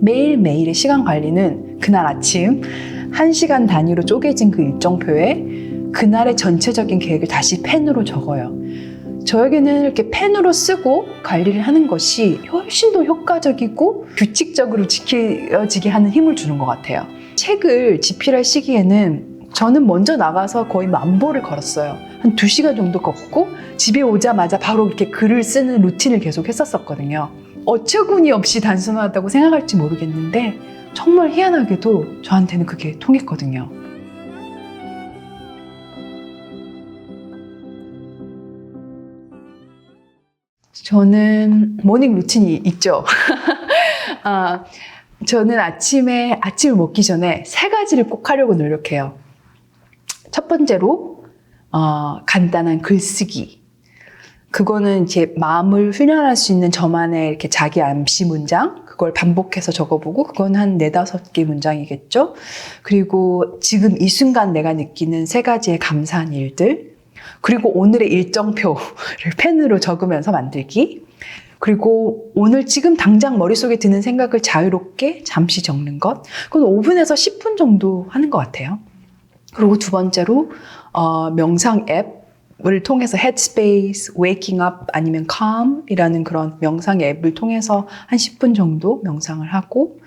매일매일의 시간 관리는 그날 아침 1시간 단위로 쪼개진 그 일정표에 그날의 전체적인 계획을 다시 펜으로 적어요. 저에게는 이렇게 펜으로 쓰고 관리를 하는 것이 훨씬 더 효과적이고 규칙적으로 지켜지게 하는 힘을 주는 것 같아요. 책을 집필할 시기에는 저는 먼저 나가서 거의 만보를 걸었어요. 한 2시간 정도 걷고 집에 오자마자 바로 이렇게 글을 쓰는 루틴을 계속 했었었거든요. 어처구니 없이 단순하다고 생각할지 모르겠는데 정말 희한하게도 저한테는 그게 통했거든요. 저는 모닝 루틴이 있죠. 아, 저는 아침에 아침을 먹기 전에 세 가지를 꼭 하려고 노력해요. 첫 번째로 어, 간단한 글쓰기. 그거는 이제 마음을 훈련할 수 있는 저만의 이렇게 자기 암시 문장 그걸 반복해서 적어보고 그건 한 네다섯 개 문장이겠죠. 그리고 지금 이 순간 내가 느끼는 세 가지의 감사한 일들 그리고 오늘의 일정표를 펜으로 적으면서 만들기 그리고 오늘 지금 당장 머릿속에 드는 생각을 자유롭게 잠시 적는 것 그건 5분에서 10분 정도 하는 것 같아요. 그리고 두 번째로 어, 명상 앱 을 통해서 Headspace, Waking Up 아니면 Calm이라는 그런 명상 앱을 통해서 한 10분 정도 명상을 하고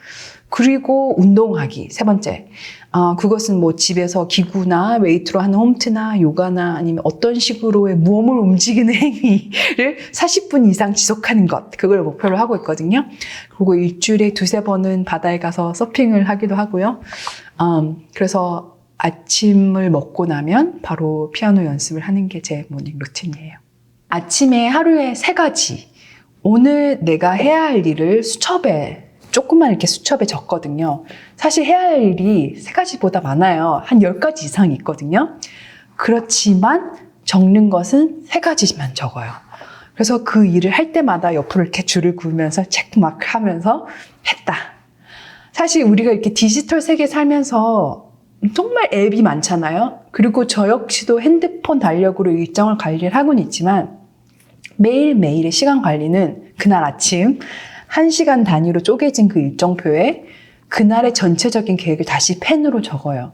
그리고 운동하기 세 번째 어, 그것은 뭐 집에서 기구나 웨이트로 하는 홈트나 요가나 아니면 어떤 식으로의 몸을 움직이는 행위를 40분 이상 지속하는 것 그걸 목표로 하고 있거든요. 그리고 일주일에 두세 번은 바다에 가서 서핑을 하기도 하고요. 음, 그래서 아침을 먹고 나면 바로 피아노 연습을 하는 게 제 모닝 루틴이에요. 아침에 하루에 세 가지. 오늘 내가 해야 할 일을 수첩에 조금만 이렇게 수첩에 적거든요. 사실 해야 할 일이 세 가지보다 많아요. 한 열 가지 이상 있거든요. 그렇지만 적는 것은 세 가지만 적어요. 그래서 그 일을 할 때마다 옆으로 이렇게 줄을 그으면서 체크마크 하면서 했다. 사실 우리가 이렇게 디지털 세계 살면서 정말 앱이 많잖아요. 그리고 저 역시도 핸드폰 달력으로 일정을 관리를 하고는 있지만 매일매일의 시간 관리는 그날 아침 1시간 단위로 쪼개진 그 일정표에 그날의 전체적인 계획을 다시 펜으로 적어요.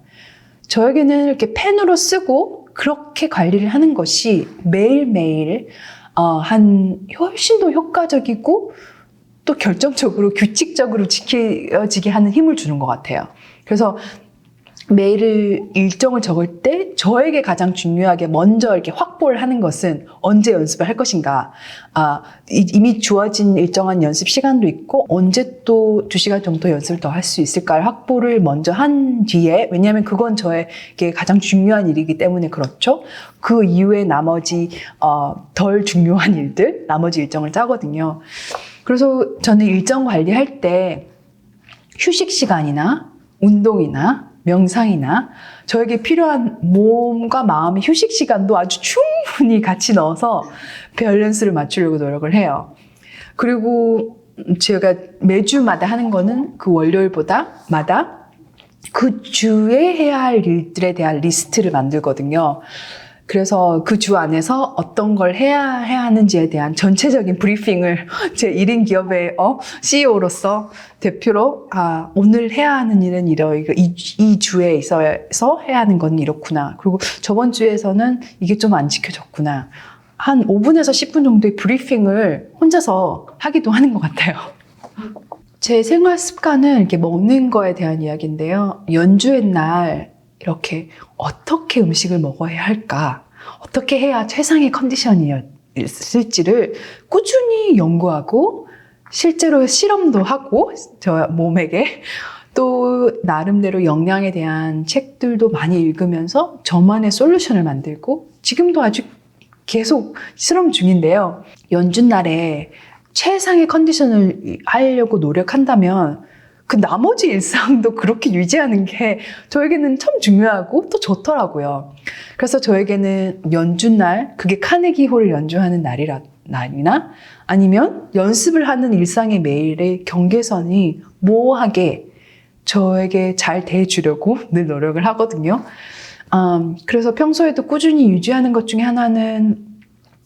저에게는 이렇게 펜으로 쓰고 그렇게 관리를 하는 것이 매일매일 어, 한 훨씬 더 효과적이고 또 결정적으로 규칙적으로 지켜지게 하는 힘을 주는 것 같아요. 그래서 매일 일정을 적을 때 저에게 가장 중요하게 먼저 이렇게 확보를 하는 것은 언제 연습을 할 것인가. 아, 이미 주어진 일정한 연습 시간도 있고 언제 또 두 시간 정도 연습을 더 할 수 있을까를 확보를 먼저 한 뒤에 왜냐하면 그건 저에게 가장 중요한 일이기 때문에 그렇죠. 그 이후에 나머지 어, 덜 중요한 일들, 나머지 일정을 짜거든요. 그래서 저는 일정 관리할 때 휴식 시간이나 운동이나 명상이나 저에게 필요한 몸과 마음의 휴식 시간도 아주 충분히 같이 넣어서 밸런스를 맞추려고 노력을 해요. 그리고 제가 매주마다 하는 거는 그 월요일보다 마다 그 주에 해야 할 일들에 대한 리스트를 만들거든요. 그래서 그 주 안에서 어떤 걸 해야, 해야 하는지에 대한 전체적인 브리핑을 제 1인 기업의 어, CEO로서 대표로 아, 오늘 해야 하는 일은 이러, 이거 이, 이 주에 있어서 해야 하는 건 이렇구나. 그리고 저번 주에서는 이게 좀 안 지켜졌구나. 한 5분에서 10분 정도의 브리핑을 혼자서 하기도 하는 것 같아요. 제 생활 습관은 이렇게 먹는 거에 대한 이야기인데요. 연주의 날 이렇게 어떻게 음식을 먹어야 할까? 어떻게 해야 최상의 컨디션이었을지를 꾸준히 연구하고 실제로 실험도 하고 저 몸에게 또 나름대로 영양에 대한 책들도 많이 읽으면서 저만의 솔루션을 만들고 지금도 아주 계속 실험 중인데요. 연주날에 최상의 컨디션을 하려고 노력한다면 그 나머지 일상도 그렇게 유지하는 게 저에게는 참 중요하고 또 좋더라고요. 그래서 저에게는 연주날, 그게 카네기 홀을 연주하는 날이라, 날이나 아니면 연습을 하는 일상의 매일의 경계선이 모호하게 저에게 잘 대해주려고 늘 노력을 하거든요. 음, 그래서 평소에도 꾸준히 유지하는 것 중에 하나는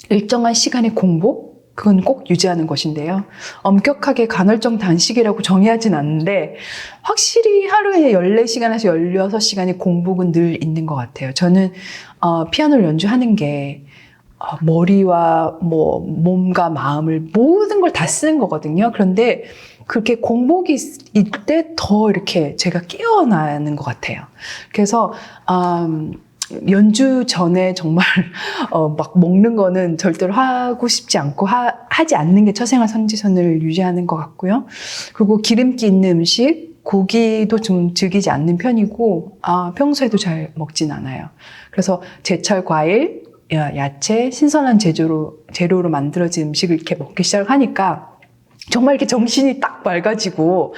일정한 시간의 공복, 그건 꼭 유지하는 것인데요. 엄격하게 간헐적 단식이라고 정의하진 않는데 확실히 하루에 14시간에서 16시간의 공복은 늘 있는 것 같아요. 저는 어, 피아노를 연주하는 게 어, 머리와 뭐 몸과 마음을 모든 걸 다 쓰는 거거든요. 그런데 그렇게 공복이 있을 때 더 이렇게 제가 깨어나는 것 같아요. 그래서 음, 연주 전에 정말 어, 막 먹는 거는 절대로 하고 싶지 않고 하, 하지 않는 게 처생활 선지선을 유지하는 것 같고요. 그리고 기름기 있는 음식, 고기도 좀 즐기지 않는 편이고 아, 평소에도 잘 먹진 않아요. 그래서 제철 과일, 야- 야채, 신선한 재료로 재료로 만들어진 음식을 이렇게 먹기 시작하니까 정말 이렇게 정신이 딱 맑아지고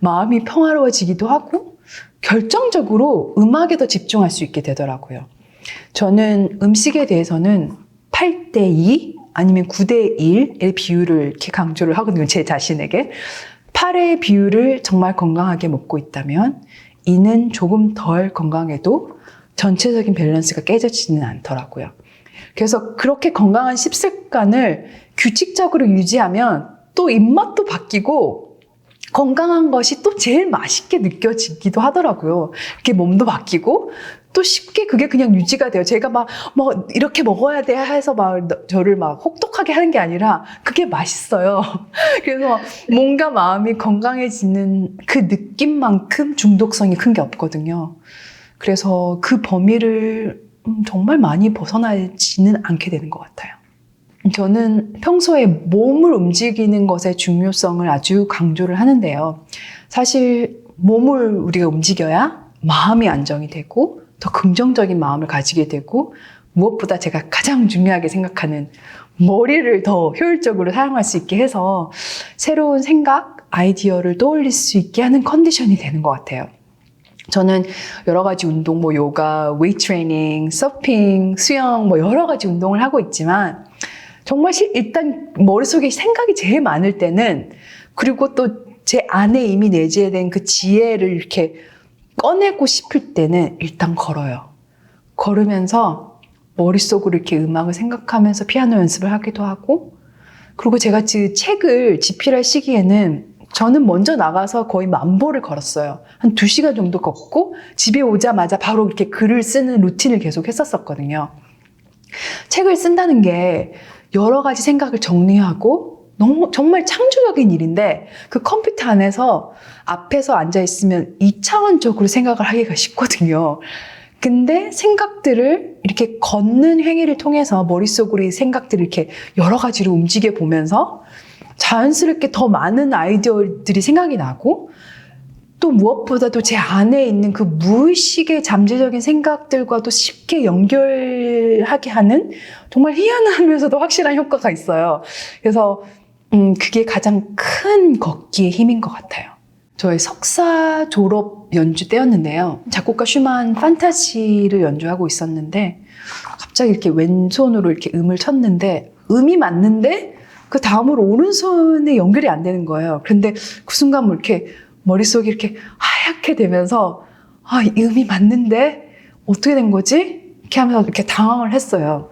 마음이 평화로워지기도 하고 결정적으로 음악에 더 집중할 수 있게 되더라고요. 저는 음식에 대해서는 8대 2 아니면 9대 1의 비율을 이렇게 강조를 하거든요. 제 자신에게. 8의 비율을 정말 건강하게 먹고 있다면 이는 조금 덜 건강해도 전체적인 밸런스가 깨져지지는 않더라고요. 그래서 그렇게 건강한 식습관을 규칙적으로 유지하면 또 입맛도 바뀌고 건강한 것이 또 제일 맛있게 느껴지기도 하더라고요. 이렇게 몸도 바뀌고 또 쉽게 그게 그냥 유지가 돼요. 제가 막, 뭐, 이렇게 먹어야 돼 해서 막 너- 저를 막 혹독하게 하는 게 아니라 그게 맛있어요. 그래서 몸과 마음이 건강해지는 그 느낌만큼 중독성이 큰 게 없거든요. 그래서 그 범위를 음, 정말 많이 벗어나지는 않게 되는 것 같아요. 저는 평소에 몸을 움직이는 것의 중요성을 아주 강조를 하는데요. 사실 몸을 우리가 움직여야 마음이 안정이 되고 더 긍정적인 마음을 가지게 되고 무엇보다 제가 가장 중요하게 생각하는 머리를 더 효율적으로 사용할 수 있게 해서 새로운 생각, 아이디어를 떠올릴 수 있게 하는 컨디션이 되는 것 같아요. 저는 여러 가지 운동, 뭐 요가, 웨이트 트레이닝, 서핑, 수영, 뭐 여러 가지 운동을 하고 있지만 정말 실- 일단 머릿속에 생각이 제일 많을 때는 그리고 또 제 안에 이미 내재된 그 지혜를 이렇게 꺼내고 싶을 때는 일단 걸어요. 걸으면서 머릿속으로 이렇게 음악을 생각하면서 피아노 연습을 하기도 하고 그리고 제가 그 책을 집필할 시기에는 저는 먼저 나가서 거의 만 보를 걸었어요. 한 두 시간 정도 걷고 집에 오자마자 바로 이렇게 글을 쓰는 루틴을 계속 했었었거든요. 책을 쓴다는 게 여러 가지 생각을 정리하고 너무 정말 창조적인 일인데 그 컴퓨터 안에서 앞에서 앉아 있으면 이차원적으로 생각을 하기가 쉽거든요. 근데 생각들을 이렇게 걷는 행위를 통해서 머릿속으로 이 생각들을 이렇게 여러 가지로 움직여 보면서 자연스럽게 더 많은 아이디어들이 생각이 나고 또 무엇보다도 제 안에 있는 그 무의식의 잠재적인 생각들과도 쉽게 연결하게 하는 정말 희한하면서도 확실한 효과가 있어요. 그래서 음, 그게 가장 큰 걷기의 힘인 것 같아요. 저의 석사 졸업 연주 때였는데요. 작곡가 슈만 판타지를 연주하고 있었는데 갑자기 이렇게 왼손으로 이렇게 음을 쳤는데 음이 맞는데 그 다음으로 오른손에 연결이 안 되는 거예요. 그런데 그 순간 뭐 이렇게 머릿속이 이렇게 하얗게 되면서 아, 이 음이 맞는데 어떻게 된 거지? 이렇게 하면서 이렇게 당황을 했어요.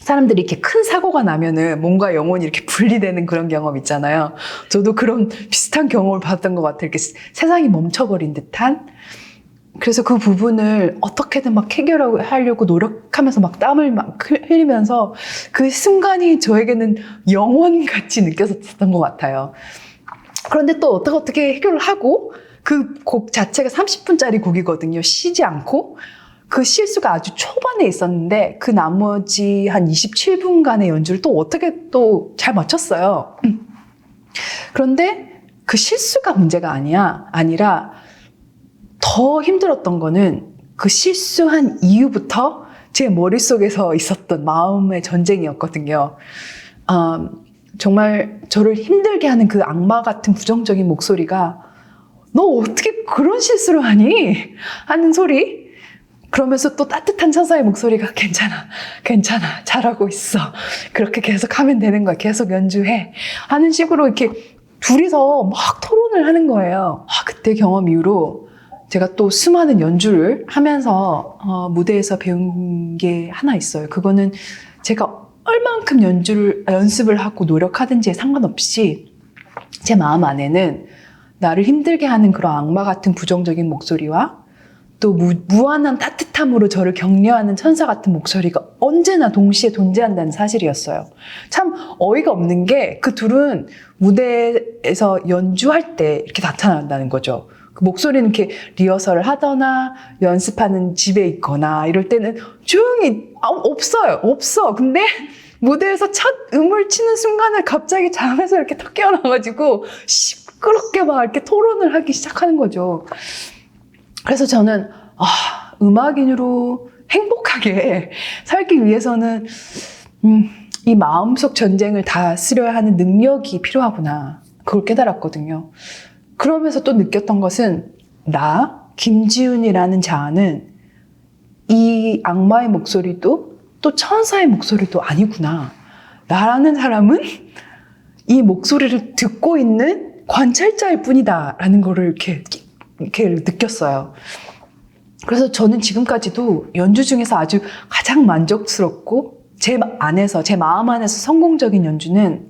사람들이 이렇게 큰 사고가 나면은 몸과 영혼이 이렇게 분리되는 그런 경험 있잖아요. 저도 그런 비슷한 경험을 받았던 것 같아요. 이렇게 세상이 멈춰버린 듯한. 그래서 그 부분을 어떻게든 막 해결하려고 노력하면서 막 땀을 막 흘리면서 그 순간이 저에게는 영원 같이 느껴졌던 것 같아요. 그런데 또 어떻게 어떻게 해결을 하고 그 곡 자체가 30분짜리 곡이거든요. 쉬지 않고. 그 실수가 아주 초반에 있었는데 그 나머지 한 27분간의 연주를 또 어떻게 또잘 맞췄어요. 그런데 그 실수가 문제가 아니야. 아니라 더 힘들었던 거는 그 실수한 이후부터 제 머릿속에서 있었던 마음의 전쟁이었거든요. 음, 정말 저를 힘들게 하는 그 악마 같은 부정적인 목소리가 너 어떻게 그런 실수를 하니? 하는 소리. 그러면서 또 따뜻한 천사의 목소리가 괜찮아, 괜찮아, 잘하고 있어. 그렇게 계속 하면 되는 거야. 계속 연주해. 하는 식으로 이렇게 둘이서 막 토론을 하는 거예요. 아, 그때 경험 이후로 제가 또 수많은 연주를 하면서 어, 무대에서 배운 게 하나 있어요. 그거는 제가 얼만큼 연주를 연습을 하고 노력하든지에 상관없이 제 마음 안에는 나를 힘들게 하는 그런 악마 같은 부정적인 목소리와 또 무, 무한한 따뜻함으로 저를 격려하는 천사 같은 목소리가 언제나 동시에 존재한다는 사실이었어요. 참 어이가 없는 게 그 둘은 무대에서 연주할 때 이렇게 나타난다는 거죠. 그 목소리는 이렇게 리허설을 하거나 연습하는 집에 있거나 이럴 때는 조용히 아, 없어요. 없어. 근데 무대에서 첫 음을 치는 순간에 갑자기 잠에서 이렇게 턱 깨어나가지고 시끄럽게 막 이렇게 토론을 하기 시작하는 거죠. 그래서 저는 아, 음악인으로 행복하게 살기 위해서는 음, 이 마음속 전쟁을 다스려야 하는 능력이 필요하구나. 그걸 깨달았거든요. 그러면서 또 느꼈던 것은 나 김지훈이라는 자아는 이 악마의 목소리도 또 천사의 목소리도 아니구나. 나라는 사람은 이 목소리를 듣고 있는 관찰자일 뿐이다라는 거를 이렇게 이렇게 느꼈어요. 그래서 저는 지금까지도 연주 중에서 아주 가장 만족스럽고 제 안에서 제 마음 안에서 성공적인 연주는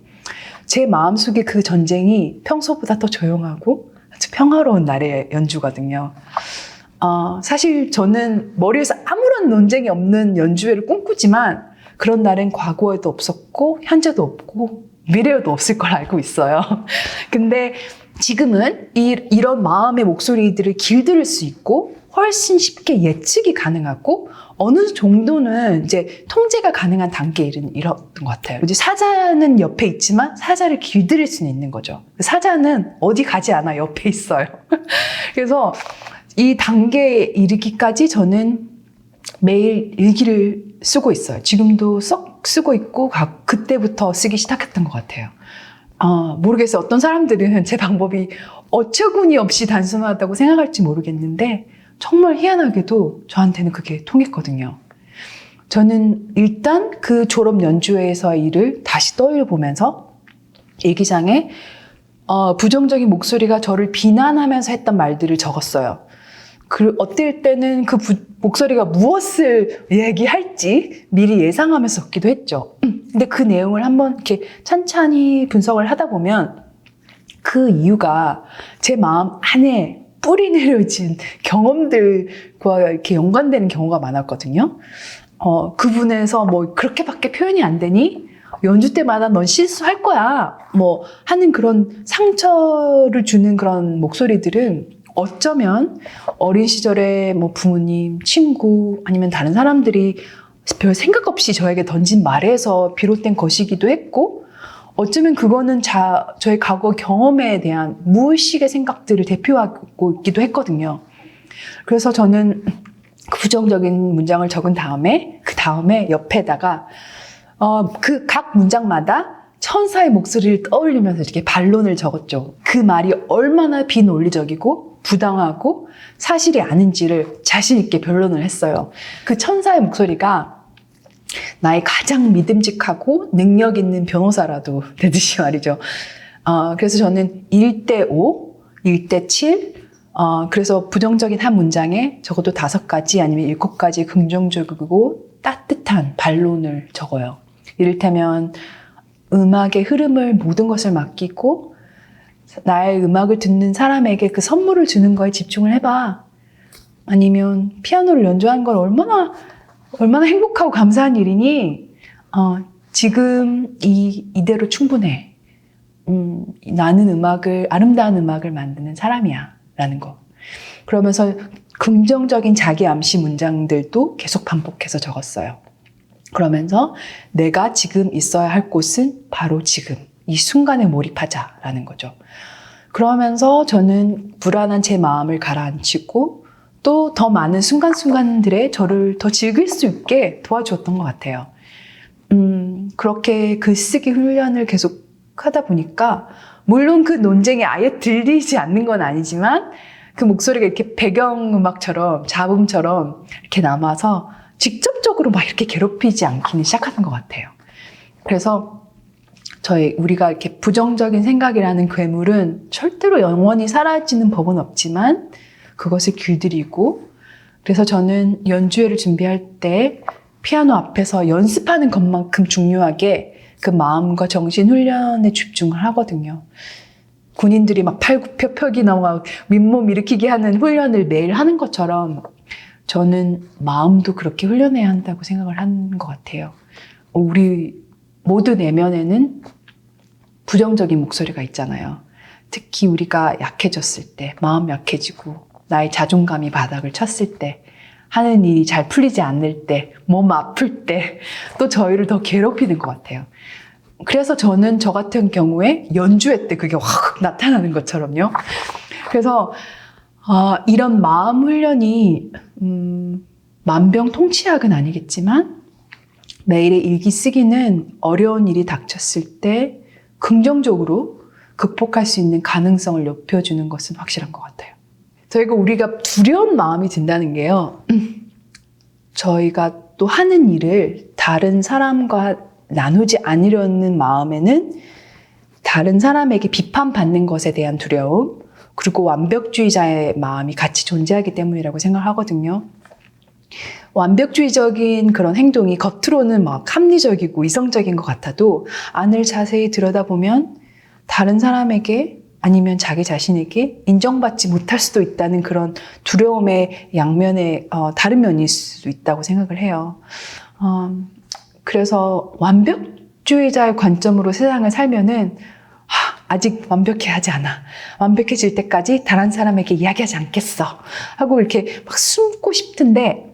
제 마음속에 그 전쟁이 평소보다 더 조용하고 아주 평화로운 날의 연주거든요. 어, 사실 저는 머리에서 아무런 논쟁이 없는 연주회를 꿈꾸지만 그런 날엔 과거에도 없었고 현재도 없고 미래에도 없을 걸 알고 있어요. 근데 지금은 이, 이런 마음의 목소리들을 길들일 수 있고 훨씬 쉽게 예측이 가능하고 어느 정도는 이제 통제가 가능한 단계에 이런 것 같아요. 이제 사자는 옆에 있지만 사자를 길들일 수는 있는 거죠. 사자는 어디 가지 않아 옆에 있어요. 그래서 이 단계에 이르기까지 저는 매일 일기를 쓰고 있어요. 지금도 썩 쓰고 있고 가- 그때부터 쓰기 시작했던 것 같아요. 아, 모르겠어요. 어떤 사람들은 제 방법이 어처구니 없이 단순하다고 생각할지 모르겠는데 정말 희한하게도 저한테는 그게 통했거든요. 저는 일단 그 졸업 연주회에서의 일을 다시 떠올려 보면서 일기장에 어, 부정적인 목소리가 저를 비난하면서 했던 말들을 적었어요. 그, 어떨 때는 그 부- 목소리가 무엇을 얘기할지 미리 예상하면서 적기도 했죠. 근데 그 내용을 한번 이렇게 찬찬히 분석을 하다 보면 그 이유가 제 마음 안에 뿌리 내려진 경험들과 이렇게 연관되는 경우가 많았거든요. 어, 그 부분에서 뭐 그렇게밖에 표현이 안 되니? 연주 때마다 넌 실수할 거야. 뭐 하는 그런 상처를 주는 그런 목소리들은 어쩌면 어린 시절에 뭐 부모님, 친구 아니면 다른 사람들이 별 생각 없이 저에게 던진 말에서 비롯된 것이기도 했고 어쩌면 그거는 자, 저의 과거 경험에 대한 무의식의 생각들을 대표하고 있기도 했거든요. 그래서 저는 그 부정적인 문장을 적은 다음에 그 다음에 옆에다가 어, 그 각 문장마다 천사의 목소리를 떠올리면서 이렇게 반론을 적었죠. 그 말이 얼마나 비논리적이고 부당하고 사실이 아닌지를 자신 있게 변론을 했어요. 그 천사의 목소리가 나의 가장 믿음직하고 능력 있는 변호사라도 되듯이 말이죠. 어, 그래서 저는 1대 5, 1대 7, 어, 그래서 부정적인 한 문장에 적어도 다섯 가지 아니면 일곱 가지 긍정적이고 따뜻한 반론을 적어요. 이를테면 음악의 흐름을 모든 것을 맡기고 나의 음악을 듣는 사람에게 그 선물을 주는 거에 집중을 해봐. 아니면 피아노를 연주하는 건 얼마나 얼마나 행복하고 감사한 일이니? 어, 지금 이 이대로 충분해. 음, 나는 음악을 아름다운 음악을 만드는 사람이야. 라는 거. 그러면서 긍정적인 자기 암시 문장들도 계속 반복해서 적었어요. 그러면서 내가 지금 있어야 할 곳은 바로 지금 이 순간에 몰입하자라는 거죠. 그러면서 저는 불안한 제 마음을 가라앉히고 또 더 많은 순간순간들에 저를 더 즐길 수 있게 도와주었던 것 같아요. 음, 그렇게 글쓰기 훈련을 계속 하다 보니까 물론 그 논쟁이 아예 들리지 않는 건 아니지만 그 목소리가 이렇게 배경음악처럼 잡음처럼 이렇게 남아서 직접적으로 막 이렇게 괴롭히지 않기는 시작하는 것 같아요. 그래서 저희 우리가 이렇게 부정적인 생각이라는 괴물은 절대로 영원히 사라지는 법은 없지만 그것을 길들이고 그래서 저는 연주회를 준비할 때 피아노 앞에서 연습하는 것만큼 중요하게 그 마음과 정신 훈련에 집중을 하거든요. 군인들이 막 팔굽혀펴기나 막 윗몸 일으키기 하는 훈련을 매일 하는 것처럼 저는 마음도 그렇게 훈련해야 한다고 생각을 하는 것 같아요. 우리 모두 내면에는 부정적인 목소리가 있잖아요. 특히 우리가 약해졌을 때, 마음 약해지고, 나의 자존감이 바닥을 쳤을 때, 하는 일이 잘 풀리지 않을 때, 몸 아플 때, 또 저희를 더 괴롭히는 것 같아요. 그래서 저는 저 같은 경우에 연주회 때 그게 확 나타나는 것처럼요. 그래서 어, 이런 마음 훈련이 음, 만병통치약은 아니겠지만 매일의 일기 쓰기는 어려운 일이 닥쳤을 때 긍정적으로 극복할 수 있는 가능성을 높여주는 것은 확실한 것 같아요. 저희가 우리가 두려운 마음이 든다는 게요. 저희가 또 하는 일을 다른 사람과 나누지 않으려는 마음에는 다른 사람에게 비판받는 것에 대한 두려움, 그리고 완벽주의자의 마음이 같이 존재하기 때문이라고 생각하거든요. 완벽주의적인 그런 행동이 겉으로는 막 합리적이고 이성적인 것 같아도 안을 자세히 들여다보면 다른 사람에게 아니면 자기 자신에게 인정받지 못할 수도 있다는 그런 두려움의 양면에 어, 다른 면일 수도 있다고 생각을 해요. 어, 그래서 완벽주의자의 관점으로 세상을 살면은 하, 아직 완벽해 하지 않아. 완벽해질 때까지 다른 사람에게 이야기하지 않겠어. 하고 이렇게 막 숨고 싶은데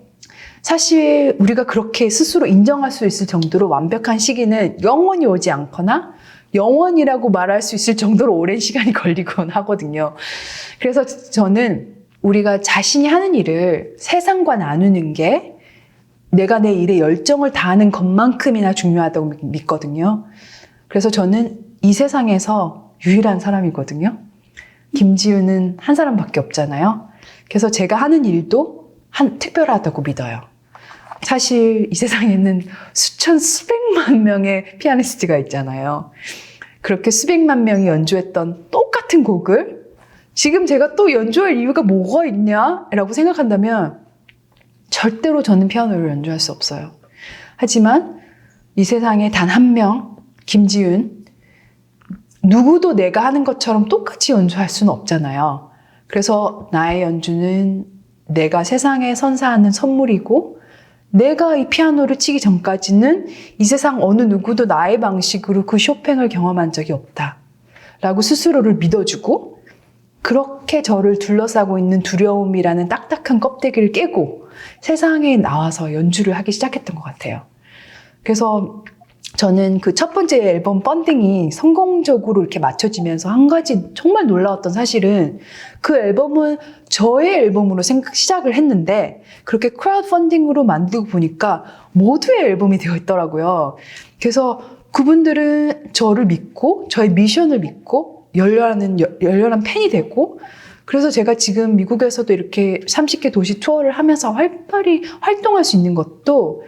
사실 우리가 그렇게 스스로 인정할 수 있을 정도로 완벽한 시기는 영원히 오지 않거나 영원이라고 말할 수 있을 정도로 오랜 시간이 걸리곤 하거든요. 그래서 저는 우리가 자신이 하는 일을 세상과 나누는 게 내가 내 일에 열정을 다하는 것만큼이나 중요하다고 믿거든요. 그래서 저는 이 세상에서 유일한 사람이거든요. 김지우는 한 사람밖에 없잖아요. 그래서 제가 하는 일도 한 특별하다고 믿어요. 사실 이 세상에는 수천 수백만 명의 피아니스트가 있잖아요. 그렇게 수백만 명이 연주했던 똑같은 곡을 지금 제가 또 연주할 이유가 뭐가 있냐 라고 생각한다면 절대로 저는 피아노를 연주할 수 없어요. 하지만 이 세상에 단 한 명, 김지윤, 누구도 내가 하는 것처럼 똑같이 연주할 수는 없잖아요. 그래서 나의 연주는 내가 세상에 선사하는 선물이고 내가 이 피아노를 치기 전까지는 이 세상 어느 누구도 나의 방식으로 그 쇼팽을 경험한 적이 없다. 라고 스스로를 믿어주고 그렇게 저를 둘러싸고 있는 두려움이라는 딱딱한 껍데기를 깨고 세상에 나와서 연주를 하기 시작했던 것 같아요. 그래서 저는 그 첫 번째 앨범 펀딩이 성공적으로 이렇게 맞춰지면서 한 가지 정말 놀라웠던 사실은 그 앨범은 저의 앨범으로 생각, 시작을 했는데 그렇게 크라우드 펀딩으로 만들고 보니까 모두의 앨범이 되어 있더라고요. 그래서 그분들은 저를 믿고 저의 미션을 믿고 열렬한, 열렬한 팬이 되고 그래서 제가 지금 미국에서도 이렇게 30개 도시 투어를 하면서 활발히 활동할 수 있는 것도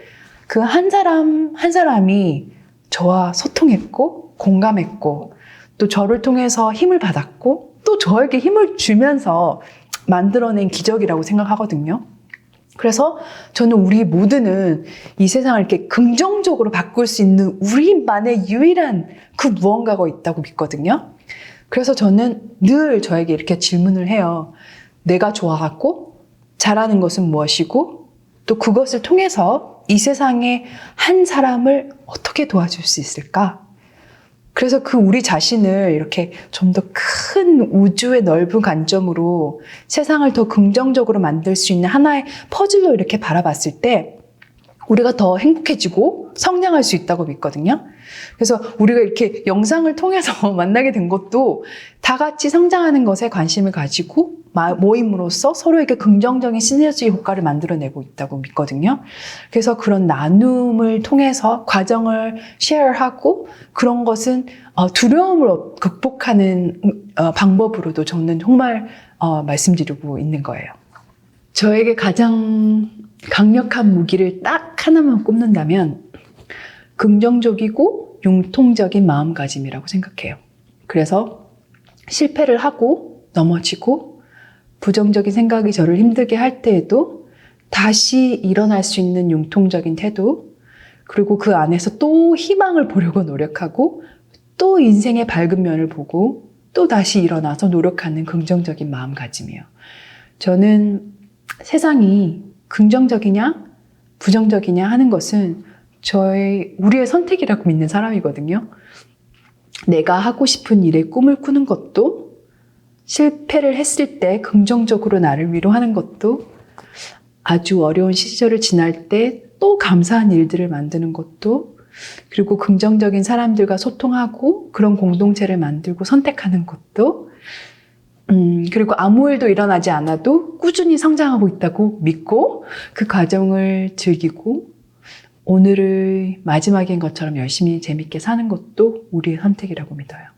그 한 사람 한 사람이 저와 소통했고 공감했고 또 저를 통해서 힘을 받았고 또 저에게 힘을 주면서 만들어낸 기적이라고 생각하거든요. 그래서 저는 우리 모두는 이 세상을 이렇게 긍정적으로 바꿀 수 있는 우리만의 유일한 그 무언가가 있다고 믿거든요. 그래서 저는 늘 저에게 이렇게 질문을 해요. 내가 좋아하고 잘하는 것은 무엇이고 또 그것을 통해서 이 세상에 한 사람을 어떻게 도와줄 수 있을까? 그래서 그 우리 자신을 이렇게 좀 더 큰 우주의 넓은 관점으로 세상을 더 긍정적으로 만들 수 있는 하나의 퍼즐로 이렇게 바라봤을 때 우리가 더 행복해지고 성장할 수 있다고 믿거든요. 그래서 우리가 이렇게 영상을 통해서 만나게 된 것도 다 같이 성장하는 것에 관심을 가지고 모임으로써 서로에게 긍정적인 시너지 효과를 만들어내고 있다고 믿거든요. 그래서 그런 나눔을 통해서 과정을 쉐어하고 그런 것은 어, 두려움을 극복하는 어, 방법으로도 저는 정말 어, 말씀드리고 있는 거예요. 저에게 가장 강력한 무기를 딱 하나만 꼽는다면 긍정적이고 융통적인 마음가짐이라고 생각해요. 그래서 실패를 하고 넘어지고 부정적인 생각이 저를 힘들게 할 때에도 다시 일어날 수 있는 융통적인 태도, 그리고 그 안에서 또 희망을 보려고 노력하고, 또 인생의 밝은 면을 보고, 또 다시 일어나서 노력하는 긍정적인 마음가짐이에요. 저는 세상이 긍정적이냐, 부정적이냐 하는 것은 저의, 우리의 선택이라고 믿는 사람이거든요. 내가 하고 싶은 일의 꿈을 꾸는 것도, 실패를 했을 때 긍정적으로 나를 위로하는 것도, 아주 어려운 시절을 지날 때 또 감사한 일들을 만드는 것도, 그리고 긍정적인 사람들과 소통하고 그런 공동체를 만들고 선택하는 것도, 음, 그리고 아무 일도 일어나지 않아도 꾸준히 성장하고 있다고 믿고 그 과정을 즐기고 오늘을 마지막인 것처럼 열심히 재밌게 사는 것도 우리의 선택이라고 믿어요.